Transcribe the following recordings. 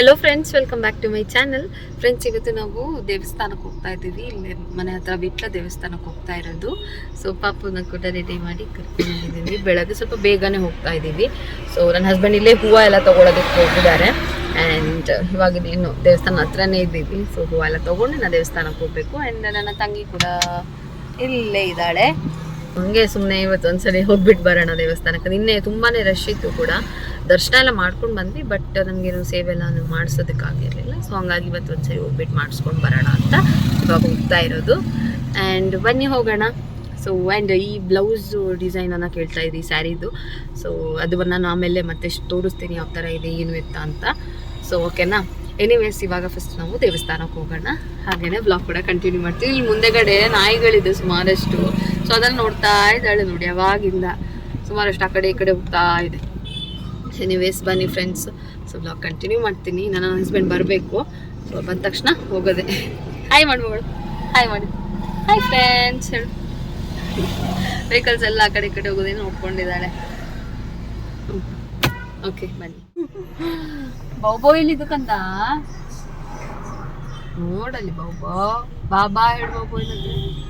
Hello friends welcome back to my channel friends ಇವತ್ತು ನಾವು ದೇವಸ್ಥಾನಕ್ಕೆ ಹೋಗ್ತಾ ಇದ್ದೀವಿ. ಇಲ್ಲಿ ಮನೆ ಹತ್ರ ವಿಟ್ಲ ದೇವಸ್ಥಾನಕ್ಕೆ ಹೋಗ್ತಾ ಇರೋದು. ಸೊ ಪಾಪನ ಕೂಡ ರೆಡಿ ಮಾಡಿ ಕರ್ಕೊಂಡು ಬಂದಿದ್ದೀವಿ. ಬೆಳಗ್ಗೆ ಸ್ವಲ್ಪ ಬೇಗನೆ ಹೋಗ್ತಾ ಇದ್ದೀವಿ. ಸೊ ನನ್ನ ಹಸ್ಬೆಂಡ್ ಇಲ್ಲೇ ಹೂವು ಎಲ್ಲ ತೊಗೊಳೋದಕ್ಕೆ ಹೋಗಿದ್ದಾರೆ. ಆ್ಯಂಡ್ ಇವಾಗ ಇನ್ನು ದೇವಸ್ಥಾನ ಹತ್ರನೇ ಇದ್ದೀವಿ. ಸೊ ಹೂವು ಎಲ್ಲ ತೊಗೊಂಡು ನಾನು ದೇವಸ್ಥಾನಕ್ಕೆ ಹೋಗಬೇಕು. ಆ್ಯಂಡ್ ನನ್ನ ತಂಗಿ ಕೂಡ ಇಲ್ಲೇ ಇದ್ದಾಳೆ. ಹಂಗೆ ಸುಮ್ಮನೆ ಇವತ್ತು ಒಂದ್ಸರಿ ಹೋಗ್ಬಿಟ್ಟು ಬರೋಣ ದೇವಸ್ಥಾನಕ್ಕೆ. ನಿನ್ನೆ ತುಂಬಾನೇ ರಶ್ ಇತ್ತು ಕೂಡ. ದರ್ಶನ ಎಲ್ಲ ಮಾಡ್ಕೊಂಡು ಬಂದ್ವಿ ಬಟ್ ನಮಗೇನು ಸೇವೆ ಎಲ್ಲ ಮಾಡಿಸೋದಕ್ಕಾಗಿರಲಿಲ್ಲ ಸೊ ಹಂಗಾಗಿ ಇವತ್ತು ಒಂದ್ಸರಿ ಹೋಗ್ಬಿಟ್ಟು ಮಾಡಿಸ್ಕೊಂಡು ಬರೋಣ ಅಂತ ಇವಾಗ ಹೋಗ್ತಾ ಇರೋದು. ಆ್ಯಂಡ್ ಬನ್ನಿ ಹೋಗೋಣ. ಸೊ ಆ್ಯಂಡ್ ಈ ಬ್ಲೌಸ್ ಡಿಸೈನನ್ನು ಕೇಳ್ತಾ ಇದ್ದೀವಿ ಸ್ಯಾರಿದು. ಸೊ ಅದು ನಾನು ಆಮೇಲೆ ಮತ್ತೆ ತೋರಿಸ್ತೀನಿ ಯಾವ ಥರ ಇದೆ, ಏನು ಎತ್ತ ಅಂತ. ಸೊ ಓಕೆನಾ ಎನಿವೇಸ್ ಇವಾಗ ಫಸ್ಟ್ ನಾವು ದೇವಸ್ಥಾನಕ್ಕೆ ಹೋಗೋಣ. ಹಾಗೆಯೇ ಬ್ಲಾಗ್ ಕೂಡ ಕಂಟಿನ್ಯೂ ಮಾಡ್ತೀವಿ. ಇಲ್ಲಿ ಮುಂದೆಗಡೆ ನಾಯಿಗಳಿದೆ ಸುಮಾರಷ್ಟು. ಸೊ ಅದನ್ನು ನೋಡ್ತಾ ಇದ್ದಾಳೆ ನೋಡಿ ಯಾವಾಗಿಂದ ಸುಮಾರಷ್ಟು ಆ ಕಡೆ ಈ ಕಡೆ ಹೋಗ್ತಾ ಇದೆ. ಎನಿವೇಸ್ ಬನ್ನಿ ಫ್ರೆಂಡ್ಸ್ ಸೊ ಬ್ಲಾಗ್ ಕಂಟಿನ್ಯೂ ಮಾಡ್ತೀನಿ. ನನ್ನ ಹಸ್ಬೆಂಡ್ ಬರಬೇಕು. ಸೊ ಬಂದ ತಕ್ಷಣ ಹೋಗೋದೆ. ಹಾಯ್ ಮಾಡ್ಬೋಳು ಹಾಯ್ ಮಾಡಿ. ಹಾಯ್ ಫ್ರೆಂಡ್ಸ್ ಹೇಳು. ವೆಹಿಕಲ್ಸ್ ಎಲ್ಲ ಆ ಕಡೆ ಈ ಕಡೆ ಹೋಗೋದೇ ನೋಡ್ಕೊಂಡಿದ್ದಾಳೆ. ಓಕೆ ಬನ್ನಿ. ಬೌಬೋ ಇಲ್ಲಿದ್ದಕ್ಕಂತ ನೋಡಲ್ಲಿ ಬೌಬೋ ಬಾಬಾ ಹೇಳು ಇಲ್ಲ ಏನಂದ್ರೆ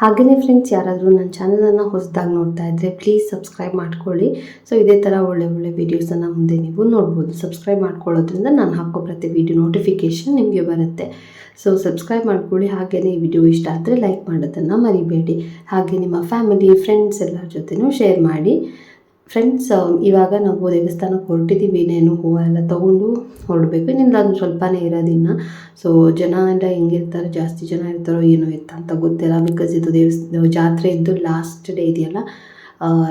ಹಾಗೆಯೇ ಫ್ರೆಂಡ್ಸ್ ಯಾರಾದರೂ ನನ್ನ ಚಾನಲನ್ನು ಹೊಸದಾಗಿ ನೋಡ್ತಾ ಇದ್ದರೆ ಪ್ಲೀಸ್ ಸಬ್ಸ್ಕ್ರೈಬ್ ಮಾಡ್ಕೊಳ್ಳಿ. ಸೊ ಇದೇ ಥರ ಒಳ್ಳೆ ಒಳ್ಳೆ ವೀಡಿಯೋಸನ್ನು ಮುಂದೆ ನೀವು ನೋಡ್ಬೋದು. ಸಬ್ಸ್ಕ್ರೈಬ್ ಮಾಡ್ಕೊಳ್ಳೋದ್ರಿಂದ ನಾನು ಹಾಕೋ ಪ್ರತಿ ವೀಡಿಯೋ ನೋಟಿಫಿಕೇಷನ್ ನಿಮಗೆ ಬರುತ್ತೆ. ಸೊ ಸಬ್ಸ್ಕ್ರೈಬ್ ಮಾಡ್ಕೊಳ್ಳಿ. ಹಾಗೆಯೇ ಈ ವಿಡಿಯೋ ಇಷ್ಟ ಆದರೆ ಲೈಕ್ ಮಾಡೋದನ್ನು ಮರಿಬೇಡಿ. ಹಾಗೆ ನಿಮ್ಮ ಫ್ಯಾಮಿಲಿ ಫ್ರೆಂಡ್ಸ್ ಎಲ್ಲರ ಜೊತೆನೂ ಶೇರ್ ಮಾಡಿ. ಫ್ರೆಂಡ್ಸ್ ಇವಾಗ ನಾವು ದೇವಸ್ಥಾನಕ್ಕೆ ಹೊರಟಿದ್ದೀವಿ, ಇನ್ನೇನು ಹೂವು ಎಲ್ಲ ತೊಗೊಂಡು ಹೊರಡಬೇಕು. ಇನ್ನಿಂದ ಅದು ಸ್ವಲ್ಪನೇ ಇರೋದಿನ್ನ ಸೊ ಜನ ಎಲ್ಲ ಹೆಂಗಿರ್ತಾರೆ, ಜಾಸ್ತಿ ಜನ ಇರ್ತಾರೋ ಏನೋ ಇತ್ತ ಅಂತ ಗೊತ್ತಿಲ್ಲ. ಬಿಕಾಸ್ ಇದು ದೇವಸ್ಥಾನ ಜಾತ್ರೆ ಇದ್ದು ಲಾಸ್ಟ್ ಡೇ ಇದೆಯಲ್ಲ?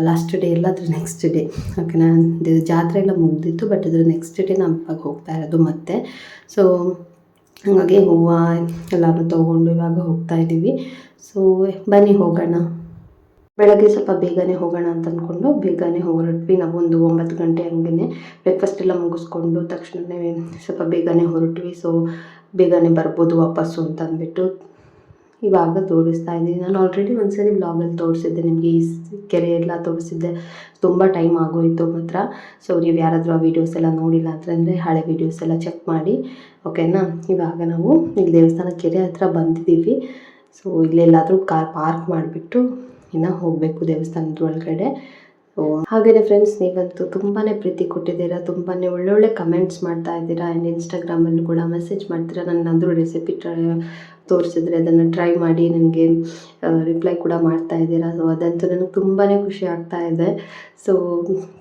ಲಾಸ್ಟ್ ಡೇ ಎಲ್ಲ ಅದ್ರ ನೆಕ್ಸ್ಟ್ ಡೇ ಓಕೆನಾ ಜಾತ್ರೆ ಎಲ್ಲ ಮುಗ್ದಿತ್ತು ಬಟ್ ಅದ್ರ ನೆಕ್ಸ್ಟ್ ಡೇ ನಮ್ಮ ಹೋಗ್ತಾ ಇರೋದು ಮತ್ತೆ. ಸೊ ಹಾಗಾಗಿ ಹೂವು ಎಲ್ಲನೂ ತೊಗೊಂಡು ಇವಾಗ ಹೋಗ್ತಾ ಇದ್ದೀವಿ ಸೊ ಬನ್ನಿ ಹೋಗೋಣ. ಬೆಳಗ್ಗೆ ಸ್ವಲ್ಪ ಬೇಗನೆ ಹೋಗೋಣ ಅಂತ ಅಂದ್ಕೊಂಡು ಬೇಗನೆ ಹೊರಟ್ವಿ. ನಾವು ಒಂದು ಒಂಬತ್ತು ಗಂಟೆ ಹಂಗೆ ಬ್ರೇಕ್ಫಾಸ್ಟ್ ಎಲ್ಲ ಮುಗಿಸ್ಕೊಂಡು ತಕ್ಷಣವೇ ಸ್ವಲ್ಪ ಬೇಗನೆ ಹೊರಟ್ವಿ. ಸೊ ಬೇಗನೆ ಬರ್ಬೋದು ವಾಪಸ್ಸು ಅಂತ ಅಂದ್ಬಿಟ್ಟು ಇವಾಗ ತೋರಿಸ್ತಾ ಇದ್ದೀನಿ. ನಾನು ಆಲ್ರೆಡಿ ಒಂದ್ಸರಿ ಬ್ಲಾಗಲ್ಲಿ ತೋರಿಸಿದ್ದೆ. ನಿಮಗೆ ಈ ಕೆರೆ ಎಲ್ಲ ತೋರಿಸಿದ್ದೆ. ತುಂಬ ಟೈಮ್ ಆಗೋಯಿತು ಮಾತ್ರ. ಸೊ ನೀವು ಯಾರಾದರೂ ಆ ವೀಡಿಯೋಸ್ ಎಲ್ಲ ನೋಡಿಲ್ಲ ಅಂತಂದರೆ ಹಳೆ ವೀಡಿಯೋಸ್ ಎಲ್ಲ ಚೆಕ್ ಮಾಡಿ. ಓಕೆನಾ ಇವಾಗ ನಾವು ಇಲ್ಲಿ ದೇವಸ್ಥಾನ ಕೆರೆ ಹತ್ರ ಬಂದಿದ್ದೀವಿ. ಸೊ ಇಲ್ಲೆಲ್ಲಾದರೂ ಕಾರ್ ಪಾರ್ಕ್ ಮಾಡಿಬಿಟ್ಟು ಇನ್ನು ಹೋಗಬೇಕು ದೇವಸ್ಥಾನದ ಒಳಗಡೆ. ಹಾಗೆಯೇ ಫ್ರೆಂಡ್ಸ್ ನೀವಂತೂ ತುಂಬಾ ಪ್ರೀತಿ ಕೊಟ್ಟಿದ್ದೀರಾ ತುಂಬಾ ಒಳ್ಳೊಳ್ಳೆ ಕಮೆಂಟ್ಸ್ ಮಾಡ್ತಾ ಇದ್ದೀರಾ. ಆ್ಯಂಡ್ ಇನ್ಸ್ಟಾಗ್ರಾಮಲ್ಲೂ ಕೂಡ ಮೆಸೇಜ್ ಮಾಡ್ತೀರಾ. ನನ್ನದು ರೆಸಿಪಿ ಟ್ರೈ ತೋರಿಸಿದ್ರೆ ಅದನ್ನು ಟ್ರೈ ಮಾಡಿ ನನಗೆ ರಿಪ್ಲೈ ಕೂಡ ಮಾಡ್ತಾ ಇದ್ದೀರಾ. ಸೊ ಅದಂತೂ ನನಗೆ ತುಂಬಾ ಖುಷಿ ಆಗ್ತಾ ಇದೆ. ಸೊ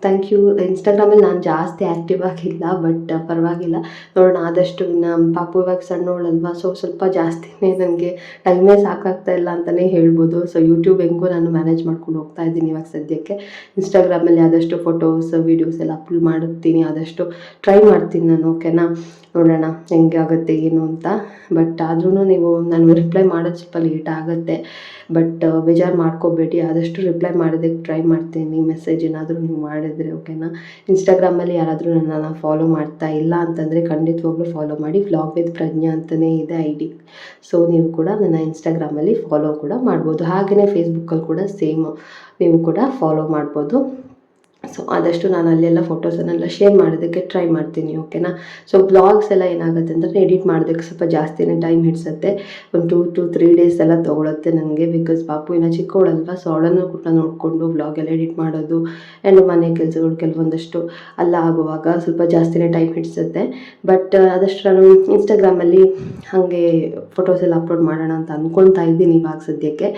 ಥ್ಯಾಂಕ್ ಯು ಇನ್ಸ್ಟಾಗ್ರಾಮಲ್ಲಿ ನಾನು ಜಾಸ್ತಿ ಆ್ಯಕ್ಟಿವ್ ಆಗಿಲ್ಲ ಬಟ್ ಪರವಾಗಿಲ್ಲ. ನೋಡೋಣ, ಆದಷ್ಟು ನಮ್ಮ ಪಾಪು ಇವಾಗ ಸಣ್ಣವಳಲ್ವಾ ಸೊ ಸ್ವಲ್ಪ ಜಾಸ್ತಿನೇ ನನಗೆ ಟೈಮೇ ಸಾಕಾಗ್ತಾ ಇಲ್ಲ ಅಂತಲೇ ಹೇಳ್ಬೋದು. ಸೊ ಯೂಟ್ಯೂಬ್ ಹೆಂಗೂ ನಾನು ಮ್ಯಾನೇಜ್ ಮಾಡ್ಕೊಂಡು ಹೋಗ್ತಾ ಇದ್ದೀನಿ ಇವಾಗ ಸದ್ಯಕ್ಕೆ. ಇನ್ಸ್ಟಾಗ್ರಾಮಲ್ಲಿ ಆದಷ್ಟು ಫೋಟೋಸ್ ವೀಡಿಯೋಸ್ ಎಲ್ಲ ಅಪ್ಲೋಡ್ ಮಾಡುತ್ತೀನಿ, ಆದಷ್ಟು ಟ್ರೈ ಮಾಡ್ತೀನಿ ನಾನು ಓಕೆನಾ ನೋಡೋಣ ಹೆಂಗೆ ಆಗುತ್ತೆ ಏನು ಅಂತ. ಬಟ್ ಆದ್ರೂ ನೀವು ನಾನು ರಿಪ್ಲೈ ಮಾಡೋದು ಸ್ವಲ್ಪ ಲೇಟ್ ಆಗುತ್ತೆ. ಬಟ್ ಬೇಜಾರು ಮಾಡ್ಕೋಬೇಡಿ. ಆದಷ್ಟು ರಿಪ್ಲೈ ಮಾಡೋದಕ್ಕೆ ಟ್ರೈ ಮಾಡ್ತೀನಿ. ಮೆಸೇಜ್ ಏನಾದರೂ ನೀವು ಮಾಡಿದರೆ ಓಕೆನಾ ಇನ್ಸ್ಟಾಗ್ರಾಮಲ್ಲಿ ಯಾರಾದರೂ ನನ್ನನ್ನು ಫಾಲೋ ಮಾಡ್ತಾ ಇಲ್ಲ ಅಂತಂದರೆ ಖಂಡಿತವಾಗ್ಲೂ ಫಾಲೋ ಮಾಡಿ. ವ್ಲಾಗ್ ವಿತ್ ಪ್ರಜ್ಞಾ ಅಂತಲೇ ಇದೆ ಐ ಡಿ ಸೊ ನೀವು ಕೂಡ ನನ್ನ ಇನ್ಸ್ಟಾಗ್ರಾಮಲ್ಲಿ ಫಾಲೋ ಕೂಡ ಮಾಡ್ಬೋದು. ಹಾಗೆಯೇ ಫೇಸ್ಬುಕ್ಕಲ್ಲಿ ಕೂಡ ಸೇಮ್ ನೀವು ಕೂಡ ಫಾಲೋ ಮಾಡ್ಬೋದು. ಸೊ ಆದಷ್ಟು ನಾನು ಅಲ್ಲೆಲ್ಲ ಫೋಟೋಸನ್ನೆಲ್ಲ ಶೇರ್ ಮಾಡೋದಕ್ಕೆ ಟ್ರೈ ಮಾಡ್ತೀನಿ ಓಕೆನಾ ಸೊ ಬ್ಲಾಗ್ಸ್ ಎಲ್ಲ ಏನಾಗುತ್ತೆ ಅಂದರೆ ಎಡಿಟ್ ಮಾಡೋದಕ್ಕೆ ಸ್ವಲ್ಪ ಜಾಸ್ತಿನೇ ಟೈಮ್ ಹಿಡಿಸುತ್ತೆ. ಒಂದು ಟೂ ಟು ತ್ರೀ ಡೇಸ್ ಎಲ್ಲ ತೊಗೊಳುತ್ತೆ ನನಗೆ ಬಿಕಾಸ್ ಪಾಪು ಇನ್ನೂ ಚಿಕ್ಕವಳಲ್ವ ಸೊ ಅವಳನ್ನು ಕೂಡ ನೋಡಿಕೊಂಡು ಬ್ಲಾಗ್ ಎಲ್ಲ ಎಡಿಟ್ ಮಾಡೋದು ಆ್ಯಂಡ್ ಮನೆ ಕೆಲಸಗಳು ಕೆಲವೊಂದಷ್ಟು ಅಲ್ಲ ಆಗುವಾಗ ಸ್ವಲ್ಪ ಜಾಸ್ತಿನೇ ಟೈಮ್ ಹಿಡಿಸುತ್ತೆ. ಬಟ್ ಆದಷ್ಟು ನಾನು ಇನ್ಸ್ಟಾಗ್ರಾಮಲ್ಲಿ ಹಾಗೆ ಫೋಟೋಸ್ ಎಲ್ಲ ಅಪ್ಲೋಡ್ ಮಾಡೋಣ ಅಂತ ಅಂದ್ಕೊಳ್ತಾ ಇದ್ದೀನಿ ಇವಾಗ ಸದ್ಯಕ್ಕೆ.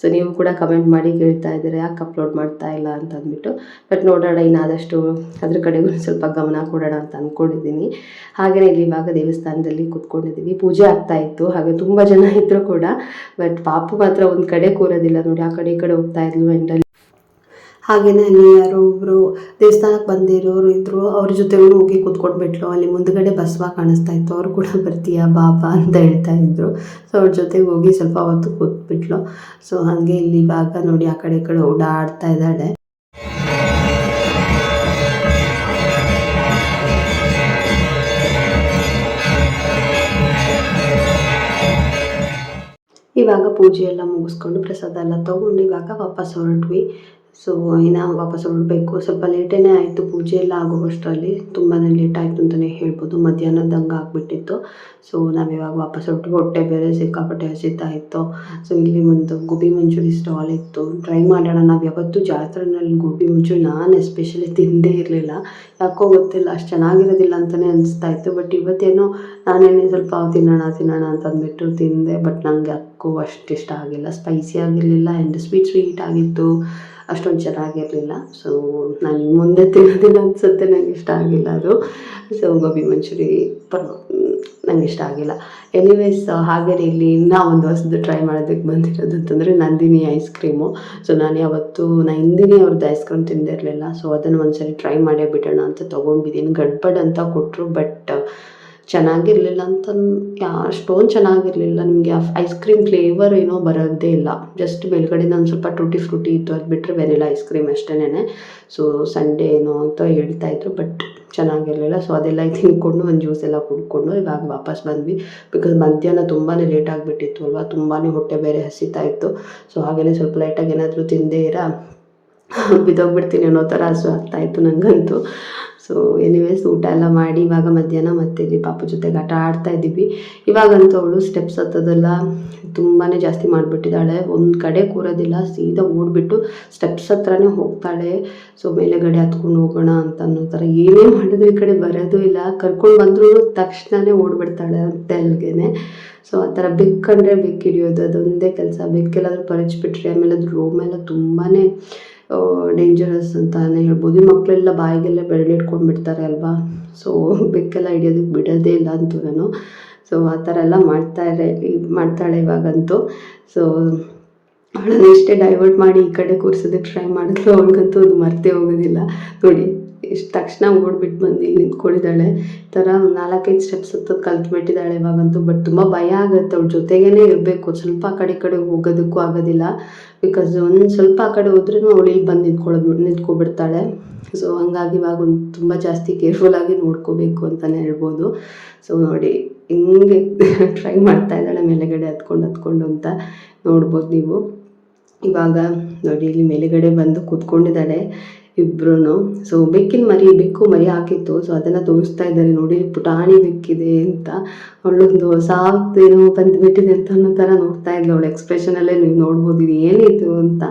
ಸೊ ನೀವು ಕೂಡ ಕಮೆಂಟ್ ಮಾಡಿ ಕೇಳ್ತಾ ಇದ್ದೀರಾ, ಯಾಕೆ ಅಪ್ಲೋಡ್ ಮಾಡ್ತಾ ಇಲ್ಲ ಅಂತ ಅಂದ್ಬಿಟ್ಟು. ಬಟ್ ನೋಡೋಣ. ಇನ್ನು ಆದಷ್ಟು ಅದ್ರ ಕಡೆಗೂ ಸ್ವಲ್ಪ ಗಮನ ಕೊಡೋಣ ಅಂತ ಅಂದ್ಕೊಂಡಿದ್ದೀನಿ ಹಾಗೆಯೇ ಇಲ್ಲಿ ಇವಾಗ ದೇವಸ್ಥಾನದಲ್ಲಿ ಕೂತ್ಕೊಂಡಿದ್ದೀವಿ. ಪೂಜೆ ಆಗ್ತಾ ಇತ್ತು. ಹಾಗೆ ತುಂಬ ಜನ ಇದ್ದರು ಕೂಡ. ಬಟ್ ಪಾಪು ಮಾತ್ರ ಒಂದು ಕಡೆ ಕೂರೋದಿಲ್ಲ ನೋಡಿ, ಆ ಕಡೆ ಈ ಕಡೆ ಹೋಗ್ತಾ ಇದ್ಲು ಎಂಡಲ್ಲಿ ಹಾಗೆಯೇ ಅಲ್ಲಿ ಯಾರೋ ಒಬ್ಬರು ದೇವಸ್ಥಾನಕ್ಕೆ ಬಂದಿರೋರು ಇದ್ದರು ಅವ್ರ ಜೊತೆ ಹೋಗಿ ಕೂತ್ಕೊಂಡ್ಬಿಟ್ಲು ಅಲ್ಲಿ ಮುಂದ್ಗಡೆ ಬಸವ ಕಾಣಿಸ್ತಾ ಇತ್ತು. ಅವ್ರು ಕೂಡ ಬರ್ತೀಯಾ ಬಾಬಾ ಅಂತ ಹೇಳ್ತಾ ಇದ್ರು. ಸೊ ಅವ್ರ ಜೊತೆಗೆ ಹೋಗಿ ಸ್ವಲ್ಪ ಹೊತ್ತು ಕೂತ್ಬಿಟ್ಲು. ಸೊ ಹಾಗೆ ಇಲ್ಲಿ ಭಾಗ ನೋಡಿ, ಆ ಕಡೆ ಈ ಕಡೆ ಓಡಾಡ್ತಾ ಇದ್ದಾಳೆ. ಇವಾಗ ಪೂಜೆ ಎಲ್ಲ ಮುಗಿಸ್ಕೊಂಡು ಪ್ರಸಾದ ಎಲ್ಲ ತೊಗೊಂಡು ಇವಾಗ ವಾಪಸ್ ಹೊರಟ್ವಿ ಸೊ ಇನ್ನು ವಾಪಸ್ ಹೊರಡಬೇಕು. ಸ್ವಲ್ಪ ಲೇಟೇ ಆಯಿತು, ಪೂಜೆ ಎಲ್ಲ ಆಗುವಷ್ಟರಲ್ಲಿ. ತುಂಬಾ ಲೇಟ್ ಆಯಿತು ಅಂತಲೇ ಹೇಳ್ಬೋದು. ಮಧ್ಯಾಹ್ನದಂಗೆ ಆಗಿಬಿಟ್ಟಿತ್ತು. ಸೊ ನಾವು ಇವಾಗ ವಾಪಸ್ ಹೊರಟು ಹೊಟ್ಟೆ ಬೇರೆ ಸಿಕ್ಕಾಪಟ್ಟೆ ಹಸಿತಾಯಿತ್ತು ಸೊ ಇಲ್ಲಿ ಒಂದು ಗೋಬಿ ಮಂಚೂರಿ ಸ್ಟಾಲ್ ಇತ್ತು. ಟ್ರೈ ಮಾಡೋಣ. ನಾವು ಯಾವತ್ತೂ ಜಾತ್ರೆನಲ್ಲಿ ಗೋಬಿ ಮಂಚೂರಿ ನಾನು ಎಸ್ಪೆಷಲಿ ತಿಂದೇ ಇರಲಿಲ್ಲ. ಯಾಕೋ ಗೊತ್ತಿಲ್ಲ, ಅಷ್ಟು ಚೆನ್ನಾಗಿರೋದಿಲ್ಲ ಅಂತಲೇ ಅನಿಸ್ತಾ ಇತ್ತು. ಬಟ್ ಇವತ್ತೇನೋ ನಾನೇನೇ ಸ್ವಲ್ಪ ತಿನ್ನೋಣ ತಿನ್ನೋಣ ಅಂತ ಅಂದ್ಬಿಟ್ಟು ತಿಂದೆ. ಬಟ್ ನನಗೆ ಯಾಕೋ ಅಷ್ಟು ಇಷ್ಟ ಆಗಿಲ್ಲ. ಸ್ಪೈಸಿ ಆಗಿರಲಿಲ್ಲ ಆ್ಯಂಡ್ ಸ್ವೀಟ್ ಸ್ವೀಟ್ ಆಗಿತ್ತು. ಅಷ್ಟೊಂದು ಚೆನ್ನಾಗಿರಲಿಲ್ಲ. ಸೊ ನಾನು ಮುಂದೆ ತಿನ್ನೋದಿಲ್ಲ ಅನಿಸುತ್ತೆ ನನಗೆ ಇಷ್ಟ ಆಗಿಲ್ಲ ಅದು. ಸೊ ಗೋಬಿ ಮಂಚೂರಿ ಪರ್ವ, ನಂಗೆ ಇಷ್ಟ ಆಗಿಲ್ಲ. ಎನಿವೇಸ್ ಹಾಗೇ ಇಲ್ಲಿ ಇನ್ನೂ ಒಂದು ಹೊಸದು ಟ್ರೈ ಮಾಡೋದಕ್ಕೆ ಬಂದಿರೋದು ಅಂತಂದರೆ ನಂದಿನಿ ಐಸ್ ಕ್ರೀಮು ಸೊ ನಾನು ಯಾವತ್ತೂ ನಂದಿನಿ ಅವ್ರದ್ದು ಐಸ್ ಕ್ರೀಮ್ ತಿಂದಿರಲಿಲ್ಲ. ಸೊ ಅದನ್ನು ಒಂದ್ಸರಿ ಟ್ರೈ ಮಾಡೇ ಬಿಡೋಣ ಅಂತ ತೊಗೊಂಡಿದ್ದೀನಿ ಗಡ್ಬಡ್ ಅಂತ ಕೊಟ್ಟರು ಬಟ್ ಚೆನ್ನಾಗಿರಲಿಲ್ಲ ಅಂತ ಅಷ್ಟೊಂದು ಚೆನ್ನಾಗಿರಲಿಲ್ಲ. ನಿಮಗೆ ಐಸ್ ಕ್ರೀಮ್ ಫ್ಲೇವರ್ ಏನೋ ಬರೋದೇ ಇಲ್ಲ. ಜಸ್ಟ್ ಮೇಲ್ಗಡೆಯಿಂದ ಒಂದು ಸ್ವಲ್ಪ ಟೂಟಿ ಫ್ರೂಟಿ ಇತ್ತು. ಅದು ಬಿಟ್ಟರೆ ವೆನಿಲಾ ಐಸ್ ಕ್ರೀಮ್ ಅಷ್ಟೇ ಸೊ ಸಂಡೇ ಏನೋ ಅಂತ ಹೇಳ್ತಾ ಇದ್ರು ಬಟ್ ಚೆನ್ನಾಗಿರಲಿಲ್ಲ. ಸೊ ಅದೆಲ್ಲ ತಿನ್ಕೊಂಡು ಒಂದು ಜ್ಯೂಸ್ ಎಲ್ಲ ಕುಡ್ಕೊಂಡು ಇವಾಗ ವಾಪಸ್ ಬಂದ್ವಿ. ಬಿಕಾಸ್ ಮಧ್ಯಾಹ್ನ ತುಂಬಾ ಲೇಟ್ ಆಗಿಬಿಟ್ಟಿತ್ತು ಅಲ್ವಾ? ತುಂಬಾ ಹೊಟ್ಟೆ ಬೇರೆ ಹಸಿತಾ ಇತ್ತು. ಸೊ ಹಾಗೆಯೇ ಸ್ವಲ್ಪ ಲೈಟಾಗಿ ಏನಾದರೂ ತಿಂದೇ ಇರ? ಬಿದ್ದೋಗ್ಬಿಡ್ತೀನಿ ಅನ್ನೋ ಥರ ಹಸು ಆಗ್ತಾಯಿತ್ತು ನನಗಂತೂ ಸೊ ಎನಿವೇಸ್ ಊಟ ಎಲ್ಲ ಮಾಡಿ ಇವಾಗ ಮಧ್ಯಾಹ್ನ ಮತ್ತೆ ಇಲ್ಲಿ ಪಾಪು ಜೊತೆಗೆ ಆಟ ಆಡ್ತಾ ಇದ್ದೀವಿ. ಇವಾಗಂತೂ ಅವಳು ಸ್ಟೆಪ್ಸ್ ಹತ್ತೋದೆಲ್ಲ ತುಂಬಾ ಜಾಸ್ತಿ ಮಾಡಿಬಿಟ್ಟಿದ್ದಾಳೆ. ಒಂದು ಕಡೆ ಕೂರೋದಿಲ್ಲ, ಸೀದಾ ಓಡಿಬಿಟ್ಟು ಸ್ಟೆಪ್ಸ್ ಹತ್ರನೇ ಹೋಗ್ತಾಳೆ. ಸೊ ಮೇಲೆಗಡೆ ಹತ್ಕೊಂಡು ಹೋಗೋಣ ಅಂತ ಅನ್ನೋ ಥರ ಏನೇ ಮಾಡಿದ್ರು ಈ ಕಡೆ ಬರೋದು ಇಲ್ಲ. ಕರ್ಕೊಂಡು ಬಂದರೂ ತಕ್ಷಣವೇ ಓಡ್ಬಿಡ್ತಾಳೆ ಅಲ್ಲಿಗೆ ಸೊ ಆ ಥರ ಬೆಕ್ಕಂದರೆ ಬೆಕ್ಕಿಡಿಯೋದು ಅದೊಂದೇ ಕೆಲಸ. ಬೆಕ್ಕೆಲ್ಲಾದ್ರೂ ಪರಚ್ಬಿಟ್ರೆ ಆಮೇಲೆ ಅದು ರೂಮೆಲ್ಲ ತುಂಬಾ ಡೇಂಜರಸ್ ಅಂತಲೇ ಹೇಳ್ಬೋದು. ಈ ಮಕ್ಕಳೆಲ್ಲ ಬಾಯಿಗೆಲ್ಲ ಬೆರಳಿಟ್ಕೊಂಡ್ಬಿಡ್ತಾರೆ ಅಲ್ವಾ? ಸೊ ಬೆಕ್ಕೆಲ್ಲ ಹಿಡಿಯೋದಕ್ಕೆ ಬಿಡೋದೇ ಇಲ್ಲ ಅಂತೂ ನಾನು. ಸೊ ಆ ಥರ ಎಲ್ಲ ಮಾಡ್ತಾರೆ ಮಾಡ್ತಾಳೆ ಇವಾಗಂತೂ. ಸೊ ಅವಳನ್ನ ಎಷ್ಟೇ ಡೈವರ್ಟ್ ಮಾಡಿ ಈ ಕಡೆ ಕೂರಿಸೋದಕ್ಕೆ ಟ್ರೈ ಮಾಡಿದ್ರು. ಅವ್ಳಿಗಂತೂ ಅದು ಮರ್ತೇ ಹೋಗೋದಿಲ್ಲ. ನೋಡಿ. ಇಷ್ಟು ತಕ್ಷಣ ಓಡ್ಬಿಟ್ಟು ಬಂದು ಇಲ್ಲಿ ನಿಂತ್ಕೊಂಡಿದ್ದಾಳೆ. ಈ ಥರ ನಾಲ್ಕೈದು ಸ್ಟೆಪ್ಸ್ ಹತ್ತೋದು ಕಲ್ತ್ಬಿಟ್ಟಿದ್ದಾಳೆ ಇವಾಗಂತೂ ಬಟ್ ತುಂಬ ಭಯ ಆಗುತ್ತೆ ಅವ್ಳ ಜೊತೆಗೇ ಇರಬೇಕು. ಸ್ವಲ್ಪ ಆ ಕಡೆ ಈ ಕಡೆ ಹೋಗೋದಕ್ಕೂ ಆಗೋದಿಲ್ಲ. ಬಿಕಾಸ್ ಒಂದು ಸ್ವಲ್ಪ ಆ ಕಡೆ ಹೋದ್ರೂ ಅವಳು ಇಲ್ಲಿ ಬಂದು ನಿಂತ್ಕೊಳ್ಳೋದು ನಿಂತ್ಕೊಬಿಡ್ತಾಳೆ. ಸೊ ಹಂಗಾಗಿ ಇವಾಗ ಒಂದು ತುಂಬ ಜಾಸ್ತಿ ಕೇರ್ಫುಲ್ಲಾಗಿ ನೋಡ್ಕೋಬೇಕು ಅಂತಲೇ ಹೇಳ್ಬೋದು. ಸೊ ನೋಡಿ, ಹಿಂಗೆ ಟ್ರೈ ಮಾಡ್ತಾ ಇದ್ದಾಳೆ, ಮೇಲೆಗಡೆ ಹತ್ಕೊಂಡು ಹತ್ಕೊಂಡು ಅಂತ ನೋಡ್ಬೋದು ನೀವು. ಇವಾಗ ನೋಡಿ, ಇಲ್ಲಿ ಮೇಲೆಗಡೆ ಬಂದು ಕೂತ್ಕೊಂಡಿದ್ದಾಳೆ. ಇಬ್ರು ಸೊ ಬೆಕ್ಕಿನ ಮರಿ ಬೆಕ್ಕು ಮರಿ ಹಾಕಿತ್ತು. ಸೊ ಅದನ್ನು ತೋರಿಸ್ತಾ ಇದ್ದಾರೆ ನೋಡಿ. ಪುಟಾಣಿ ಬೆಕ್ಕಿದೆ ಅಂತ. ಅವಳೊಂದು ಸಾವ್ತೇನೋ ಬಂದುಬಿಟ್ಟಿದೆ ಅಂತ ಅನ್ನೋ ಥರ ನೋಡ್ತಾ ಇದ್ಲು ಅವಳ. ಎಕ್ಸ್ಪ್ರೆಷನಲ್ಲೇ ನೀವು ನೋಡ್ಬೋದು, ಇದು ಏನಿತ್ತು ಅಂತ.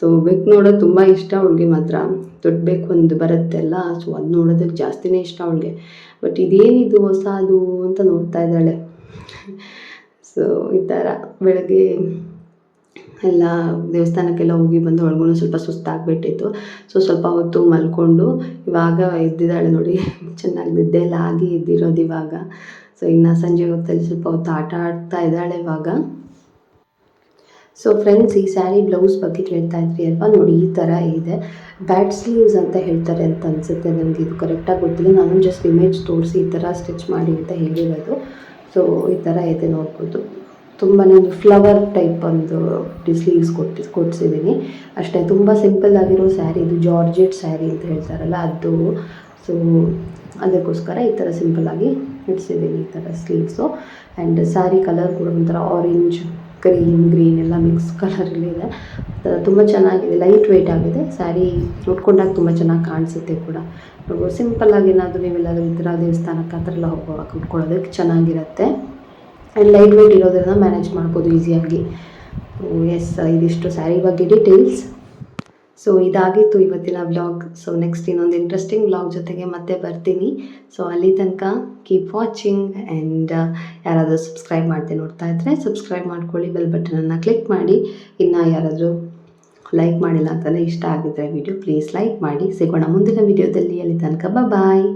ಸೊ ಬೆಕ್ಕು ನೋಡೋದು ತುಂಬ ಇಷ್ಟ ಅವಳಿಗೆ ಮಾತ್ರ. ದೊಡ್ಡ ಬೆಕ್ಕು ಒಂದು ಬರುತ್ತೆ ಅಲ್ಲ? ಸೊ ಅದು ನೋಡೋದಕ್ಕೆ ಜಾಸ್ತಿನೇ ಇಷ್ಟ ಅವಳಿಗೆ. ಬಟ್ ಇದೇನಿದು ಹೊಸದು ಅಂತ ನೋಡ್ತಾ ಇದ್ದಾಳೆ. ಸೊ ಈ ಥರ ಬೆಳಗ್ಗೆ ಎಲ್ಲ ದೇವಸ್ಥಾನಕ್ಕೆಲ್ಲ ಹೋಗಿ ಬಂದು ಒಳಗೂ ಸ್ವಲ್ಪ ಸುಸ್ತಾಗ್ಬಿಟ್ಟಿತ್ತು. ಸೊ ಸ್ವಲ್ಪ ಹೊತ್ತು ಮಲ್ಕೊಂಡು ಇವಾಗ ಎದ್ದಿದ್ದಾಳೆ ನೋಡಿ. ಚೆನ್ನಾಗಿ ನಿದ್ದೆ ಎಲ್ಲ ಆಗಿ ಎದ್ದಿರೋದು ಇವಾಗ. ಸೊ ಇನ್ನು ಸಂಜೆ ಹೊತ್ತಲ್ಲಿ ಸ್ವಲ್ಪ ಹೊತ್ತು ಆಟ ಆಡ್ತಾ ಇದ್ದಾಳೆ ಇವಾಗ. ಸೊ ಫ್ರೆಂಡ್ಸ್ ಈ ಸ್ಯಾರಿ ಬ್ಲೌಸ್ ಬಗ್ಗೆ ಕೇಳ್ತಾ ಇದ್ರಿ ಅಲ್ವಾ? ನೋಡಿ, ಈ ಥರ ಇದೆ. ಬ್ಯಾಟ್ ಸ್ಲೀವ್ಸ್ ಅಂತ ಹೇಳ್ತಾರೆ ಅಂತ ಅನಿಸುತ್ತೆ ನನಗೆ. ಇದು ಕರೆಕ್ಟಾಗಿ ಗೊತ್ತಿಲ್ಲ. ನಾನು ಜಸ್ಟ್ ಇಮೇಜ್ ತೋರಿಸಿ ಈ ಥರ ಸ್ಟಿಚ್ ಮಾಡಿ ಅಂತ ಹೇಳಿರೋದು. ಸೊ ಈ ಥರ ಇದೆ ನೋಡ್ಬೋದು. ತುಂಬಾ ಒಂದು ಫ್ಲವರ್ ಟೈಪ್ ಒಂದು ಸ್ಲೀವ್ಸ್ ಕೊಟ್ಟು ಕೊಡಿಸಿದ್ದೀನಿ ಅಷ್ಟೇ ತುಂಬ ಸಿಂಪಲ್ ಆಗಿರೋ ಸ್ಯಾರಿ ಇದು ಜಾರ್ಜೆಟ್ ಸ್ಯಾರಿ ಅಂತ ಹೇಳ್ತಾರಲ್ಲ, ಅದು. ಸೊ ಅದಕ್ಕೋಸ್ಕರ ಈ ಥರ ಸಿಂಪಲ್ಲಾಗಿ ಇಡ್ಸಿದ್ದೀನಿ ಈ ಥರ ಸ್ಲೀವ್ಸು ಆ್ಯಂಡ್ ಸ್ಯಾರಿ ಕಲರ್ ಕೂಡ ಒಂಥರ ಆರೆಂಜ್ ಕ್ರೀಮ್ ಗ್ರೀನ್ ಎಲ್ಲ ಮಿಕ್ಸ್ ಕಲರಲ್ಲಿದೆ ತುಂಬ ಚೆನ್ನಾಗಿದೆ ಲೈಟ್ ವೆಯ್ಟ್ ಆಗಿದೆ. ಸ್ಯಾರಿ ಉಟ್ಕೊಂಡಾಗ ತುಂಬ ಚೆನ್ನಾಗಿ ಕಾಣಿಸುತ್ತೆ ಕೂಡ. ಸಿಂಪಲ್ಲಾಗಿ ಏನಾದರೂ ನೀವೆಲ್ಲಾದರೂ ಈ ಥರ ದೇವಸ್ಥಾನಕ್ಕೆ ಆ ಥರ ಎಲ್ಲ ಹೋಗುವಾಗ ಉಟ್ಕೊಳ್ಳೋದಕ್ಕೆ ಚೆನ್ನಾಗಿರುತ್ತೆ. ಆ್ಯಂಡ್ ಲೈಟ್ ವೆಯ್ಟ್ ಇರೋದ್ರಿಂದ ಮ್ಯಾನೇಜ್ ಮಾಡ್ಬೋದು ಈಸಿಯಾಗಿ ಎಸ್ ಇದಿಷ್ಟು ಸ್ಯಾರಿ ಬಗ್ಗೆ ಡೀಟೇಲ್ಸ್ ಸೊ ಇದಾಗಿತ್ತು ಇವತ್ತಿನ ವ್ಲಾಗ್ ಸೊ ನೆಕ್ಸ್ಟ್ ಇನ್ನೊಂದು ಇಂಟ್ರೆಸ್ಟಿಂಗ್ ಬ್ಲಾಗ್ ಜೊತೆಗೆ ಮತ್ತೆ ಬರ್ತೀನಿ. ಸೊ ಅಲ್ಲಿ ತನಕ ಕೀಪ್ ವಾಚಿಂಗ್ ಆ್ಯಂಡ್ ಯಾರಾದರೂ ಸಬ್ಸ್ಕ್ರೈಬ್ ಮಾಡದೆ ನೋಡ್ತಾ ಇದ್ದರೆ ಸಬ್ಸ್ಕ್ರೈಬ್ ಮಾಡ್ಕೊಳ್ಳಿ ಬೆಲ್ ಬಟನನ್ನು ಕ್ಲಿಕ್ ಮಾಡಿ. ಇನ್ನು ಯಾರಾದರೂ ಲೈಕ್ ಮಾಡಿಲ್ಲ ಅಂತಲೇ ಇಷ್ಟ ಆಗಿದ್ದರೆ ವಿಡಿಯೋ ಪ್ಲೀಸ್ ಲೈಕ್ ಮಾಡಿ. ಸಿಗೋಣ ಮುಂದಿನ ವೀಡಿಯೋದಲ್ಲಿ ಅಲ್ಲಿ ತನಕ ಬಾಯ್